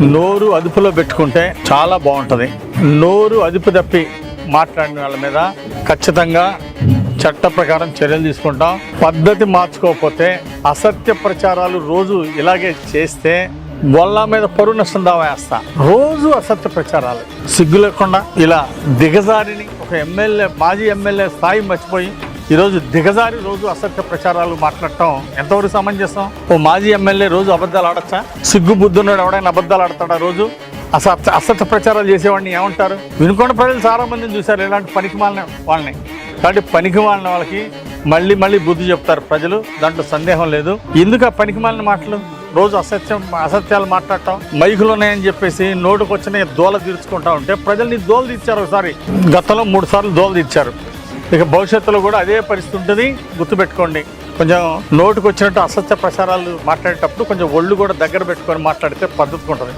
నోరు అదుపులో పెట్టుకుంటే చాలా బాగుంటుంది. నోరు అదుపు తప్పి మాట్లాడిన వాళ్ళ మీద ఖచ్చితంగా చట్ట ప్రకారం చర్యలు తీసుకుంటాం. పద్ధతి మార్చుకోకపోతే అసత్య ప్రచారాలు రోజు ఇలాగే చేస్తే గొల్ల మీద పరువు నష్టం దావేస్తా రోజు అసత్య ప్రచారాలు. సిగ్గు లేకుండా ఇలా దిగజారిని ఒక ఎమ్మెల్యే మాజీ ఎమ్మెల్యే స్థాయి మర్చిపోయి ఈరోజు దిగజారి రోజు అసత్య ప్రచారాలు మాట్లాడటం ఎంతవరకు సమంజసం? ఓ మాజీ ఎమ్మెల్యే రోజు అబద్ధాలు ఆడచ్చా? సిగ్గు బుద్ధున్నాడు ఎవడైనా అబద్ధాలు ఆడతాడా రోజు? అసత్య అసత్య ప్రచారాలు చేసేవాడిని ఏమంటారు? వినుకొండ ప్రజలు చాలా మందిని చూశారు ఇలాంటి పనికి మాలిన వాళ్ళని. కాబట్టి పనికి మాలిన వాళ్ళకి మళ్ళీ మళ్ళీ బుద్ధి చెప్తారు ప్రజలు దాంట్లో సందేహం లేదు. ఎందుకు ఆ పనికి మాలిన మాటలు? రోజు అసత్యం అసత్యాలు మాట్లాడటం మైకులు ఉన్నాయని చెప్పేసి నోటుకు వచ్చిన దోల తీర్చుకుంటా ఉంటే ప్రజల్ని దోలు తీర్చారు ఒకసారి. గతంలో మూడు సార్లు దోలు తీర్చారు. ఇక భవిష్యత్తులో కూడా అదే పరిస్థితి ఉంటుంది. గుర్తుపెట్టుకోండి. కొంచెం నోటుకు వచ్చినట్టు అసత్య ప్రచారాలు మాట్లాడేటప్పుడు కొంచెం ఒళ్ళు కూడా దగ్గర పెట్టుకొని మాట్లాడితే పద్ధతిగా ఉంటుంది.